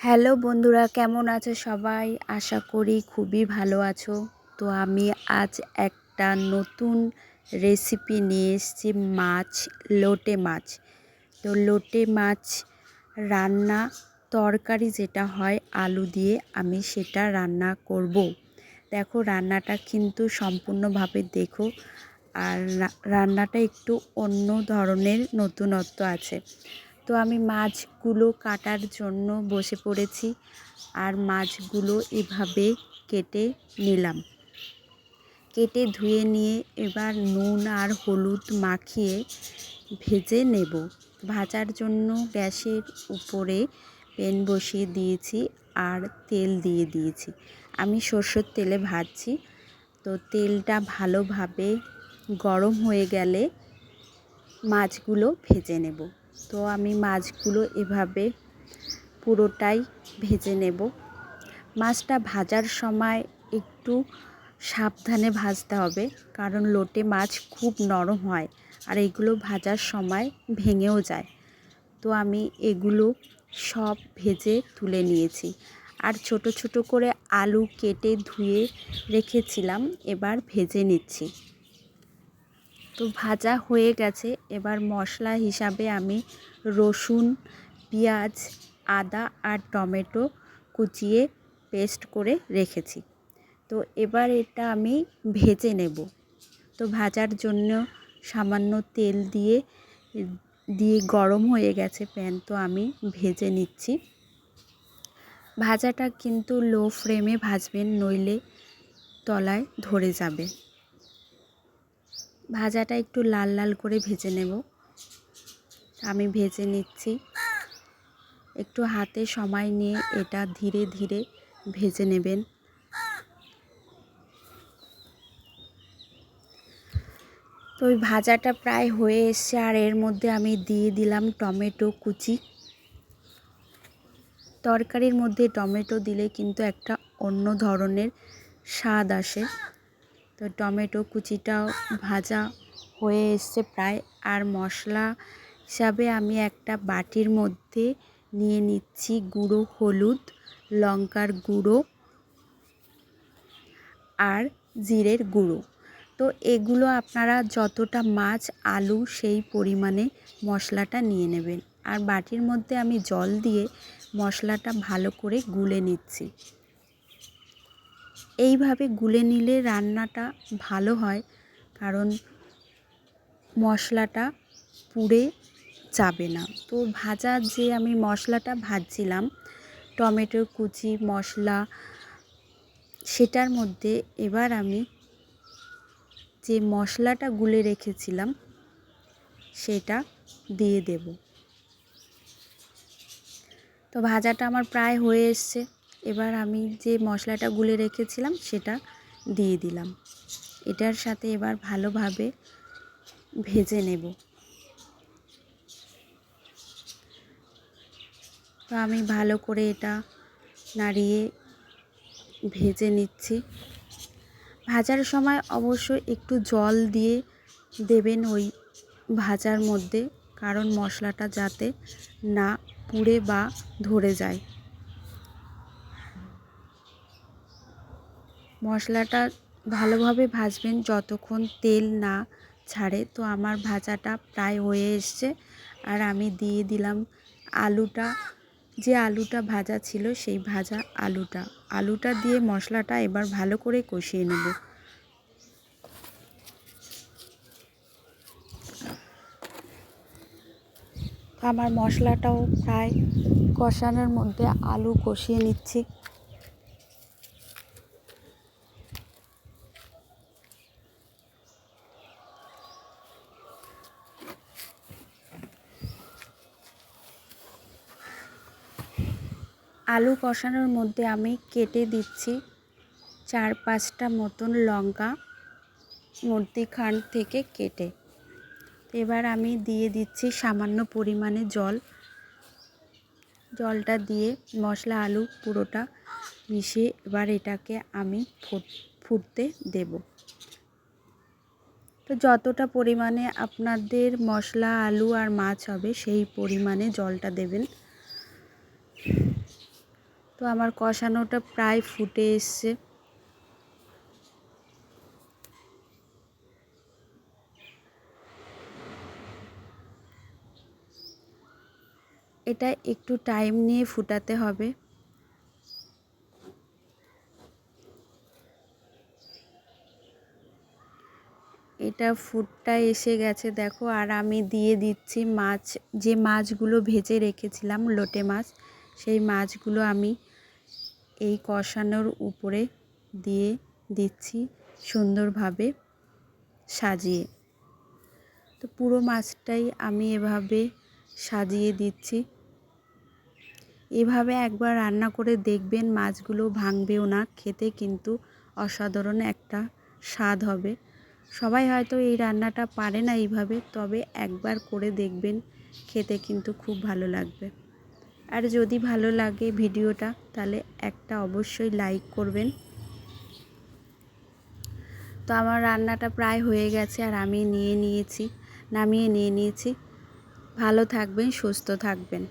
Hello বন্ধুরা, কেমন আছো সবাই? আশা করি খুবই ভালো আছো। তো আমি আজ একটা নতুন রেসিপি নিয়ে এসেছি, মাছ, লোটে মাছ। তো লোটে মাছ রান্না, তরকারি যেটা হয় আলু দিয়ে আমি সেটা রান্না করব। দেখো রান্নাটা কিন্তু সম্পূর্ণভাবে দেখো, আর রান্নাটা একটু অন্য ধরনের নতুনত্ব আছে। তো আমি মাছগুলো কাটার জন্য বসে পড়েছি আর মাছগুলো এভাবে কেটে নিলাম। কেটে ধুয়ে নিয়ে এবার নুন আর হলুদ মাখিয়ে ভেজে নেব। ভাজার জন্য গ্যাসের উপরে প্যান বসিয়ে দিয়েছি আর তেল দিয়ে দিয়েছি। আমি সর্ষের তেলে ভাজছি। তো তেলটা ভালোভাবে গরম হয়ে গেলে মাছগুলো ভেজে নেব। তো আমি মাছগুলো এভাবে পুরোটাই ভেজে নেব। মাছটা ভাজার সময় একটু সাবধানে ভাজতে হবে, কারণ লোটে মাছ খুব নরম হয় আর এগুলো ভাজার সময় ভেঙেও যায়। তো আমি এগুলো সব ভেজে তুলে নিয়েছি। আর ছোট ছোট করে আলু কেটে ধুয়ে রেখেছিলাম, এবার ভেজে নিচ্ছি। তো ভাজা হয়ে গেছে। এবার মশলা হিসাবে আমি রসুন, পেঁয়াজ, আদা আর টমেটো কুচিয়ে পেস্ট করে রেখেছি। তো এবার এটা আমি ভেজে নেব। তো ভাজার জন্য সামান্য তেল দিয়ে দিয়ে গরম হয়ে গেছে প্যান, তো আমি ভেজে নিচ্ছি। ভাজাটা কিন্তু লো ফ্লেমে ভাজবেন, নইলে তলায় ধরে যাবে। ভাজাটা একটু লাল লাল করে ভেজে নেব। আমি ভেজে নিচ্ছি। একটু হাতে সময় নিয়ে এটা ধীরে ধীরে ভেজে নেবেন। তো ওই ভাজাটা প্রায় হয়ে এসছে আর এর মধ্যে আমি দিয়ে দিলাম টমেটো কুচি। তরকারির মধ্যে টমেটো দিলে কিন্তু একটা অন্য ধরনের স্বাদ আসে। তো টমেটো কুচিটাও ভাজা হয়ে এসছে প্রায়। আর মশলা হিসাবে আমি একটা বাটির মধ্যে নিয়ে নিচ্ছি গুঁড়ো, হলুদ, লঙ্কার গুঁড়ো আর জিরের গুঁড়ো। তো এগুলো আপনারা যতটা মাছ, আলু সেই পরিমাণে মশলাটা নিয়ে নেবেন। আর বাটির মধ্যে আমি জল দিয়ে মশলাটা ভালো করে গুলে নিচ্ছি। এইভাবে গুলে নিলে রান্নাটা ভালো হয়, কারণ মশলাটা পুড়ে যাবে না। তো ভাজা যে আমি মশলাটা ভাজছিলাম টমেটোর কুচি, মশলা, সেটার মধ্যে এবার আমি যে মশলাটা গুলে রেখেছিলাম, সেটা দিয়ে দেব। তো ভাজাটা আমার প্রায় হয়ে এসছে। এবার আমি যে মশলাটা গুলে রেখেছিলাম সেটা দিয়ে দিলাম। এটার সাথে এবার ভালোভাবে ভেজে নেব। তো আমি ভালো করে এটা নাড়িয়ে ভেজে নিচ্ছি। ভাজার সময় অবশ্যই একটু জল দিয়ে দেবেন ওই ভাজার মধ্যে, কারণ মশলাটা যাতে না পুড়ে বা ধরে যায়। মশলাটা ভালোভাবে ভাজবেন যতক্ষণ তেল না ছাড়ে। তো আমার ভাজাটা প্রায় হয়ে এসছে। আর আমি দিয়ে দিলাম আলুটা। যে আলুটা ভাজা ছিল সেই ভাজা আলুটা। আলুটা দিয়ে মশলাটা এবার ভালো করে কষিয়ে নেব। আমার মশলাটাও প্রায় কষানোর মধ্যে আলু কষিয়ে নিচ্ছি। আলু কষানোর মধ্যে আমি কেটে দিচ্ছি চার পাঁচটা মতন লঙ্কা মধ্যিখান থেকে কেটে। এবার আমি দিয়ে দিচ্ছি সামান্য পরিমাণে জল। জলটা দিয়ে মশলা, আলু পুরোটা মিশিয়ে এবার এটাকে আমি ফুটতে দেব। তো যতটা পরিমাণে আপনাদের মশলা, আলু আর মাছ হবে সেই পরিমাণে জলটা দেবেন। তো আমার কষানোটা প্রায় ফুটে এসছে। এটা একটু টাইম নিয়ে ফুটাতে হবে। এটা ফুটটা এসে গেছে, দেখো, আর আমি দিয়ে দিচ্ছি মাছ, যে মাছগুলো ভেজে রেখেছিলাম, লোটে মাছ। সেই মাছগুলো আমি এই কষানোর উপরে দিয়ে দিচ্ছি সুন্দরভাবে সাজিয়ে। তো পুরো মাছটাই আমি এভাবে সাজিয়ে দিচ্ছি। এভাবে একবার রান্না করে দেখবেন মাছগুলো ভাঙবেও না, খেতে কিন্তু অসাধারণ একটা স্বাদ হবে। সবাই হয়তো এই রান্নাটা পারে না এইভাবে, তবে একবার করে দেখবেন, খেতে কিন্তু খুব ভালো লাগবে। আর যদি ভালো লাগে ভিডিওটা, তাহলে একটা অবশ্যই লাইক করবেন। তো আমার রান্নাটা প্রায় হয়ে গেছে আর আমি নিয়ে নিয়েছি, নামিয়ে নিয়ে নিয়েছি। ভালো থাকবেন, সুস্থ থাকবেন।